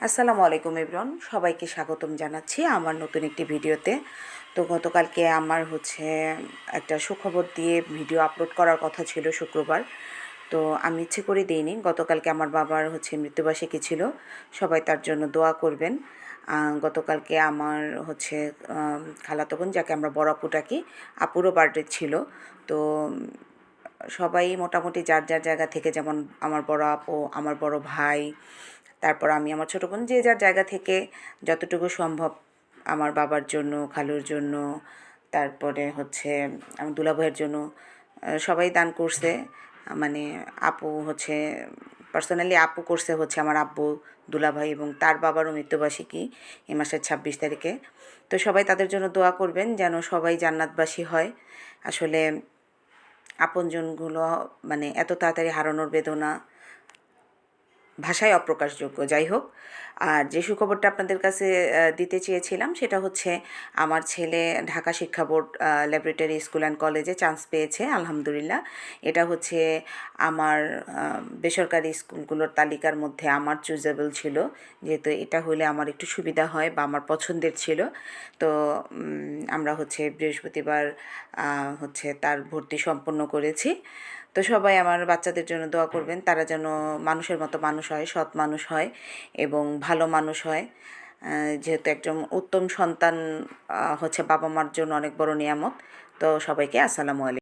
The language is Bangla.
আসসালামু আলাইকুম ইবরন সবাইকে স্বাগতম জানাচ্ছি আমার নতুন একটি ভিডিওতে। তো গতকালকে আমার হচ্ছে একটা সুখবর দিয়ে ভিডিও আপলোড করার কথা ছিল শুক্রবার। তো আমি ইচ্ছে করে দিইনি। গতকালকে আমার বাবার হচ্ছে মৃত্যুবার্ষিকী ছিল। সবাই তার জন্য দোয়া করবেন। গতকালকে আমার হচ্ছে খালাতো যাকে আমরা বড় আপু ডাকি, আপুরও বার্থডে ছিল। তো সবাই মোটামুটি যার যার জায়গা থেকে যেমন আমার বড় আপু, আমার বড় ভাই তারপর আমি আমার ছোটো বোন যে যার জায়গা থেকে যতটুকু সম্ভব আমার বাবার জন্য, খালুর জন্য, তারপরে হচ্ছে আমার দুলাভাইয়ের জন্য সবাই দান করছে। মানে আপু হচ্ছে পার্সোনালি আপু করছে হচ্ছে আমার আব্বু, দুলাভাই এবং তার বাবারও মৃত্যুবার্ষিকী এ মাসের ছাব্বিশ তারিখে। তো সবাই তাদের জন্য দোয়া করবেন যেন সবাই জান্নাতবাসী হয়। আসলে আপনজনগুলো মানে এত তাড়াতাড়ি হারানোর বেদনা ভাষায় অপ্রকাশযোগ্য। যাই হোক, আর যে সুখবরটা আপনাদের কাছে দিতে চেয়েছিলাম সেটা হচ্ছে আমার ছেলে ঢাকা শিক্ষা বোর্ড ল্যাবরেটরি স্কুল অ্যান্ড কলেজে চান্স পেয়েছে, আলহামদুলিল্লাহ। এটা হচ্ছে আমার বেসরকারি স্কুলগুলোর তালিকার মধ্যে আমার চুজেবল ছিল। যেহেতু এটা হলে আমার একটু সুবিধা হয় বা আমার পছন্দের ছিল। তো আমরা হচ্ছে বৃহস্পতিবার হচ্ছে তার ভর্তি সম্পন্ন করেছি। তো সবাই আমার বাচ্চাদের জন্য দোয়া করবেন। তারা যেন মানুষের মতো মানুষ হয় সৎ মানুষ হয় এবং ভালো মানুষ হয়। যেহেতু একজন উত্তম সন্তান হচ্ছে বাবা মার জন্য অনেক বড় নিয়ামত। তো সবাইকে আসসালামু আলাইকুম।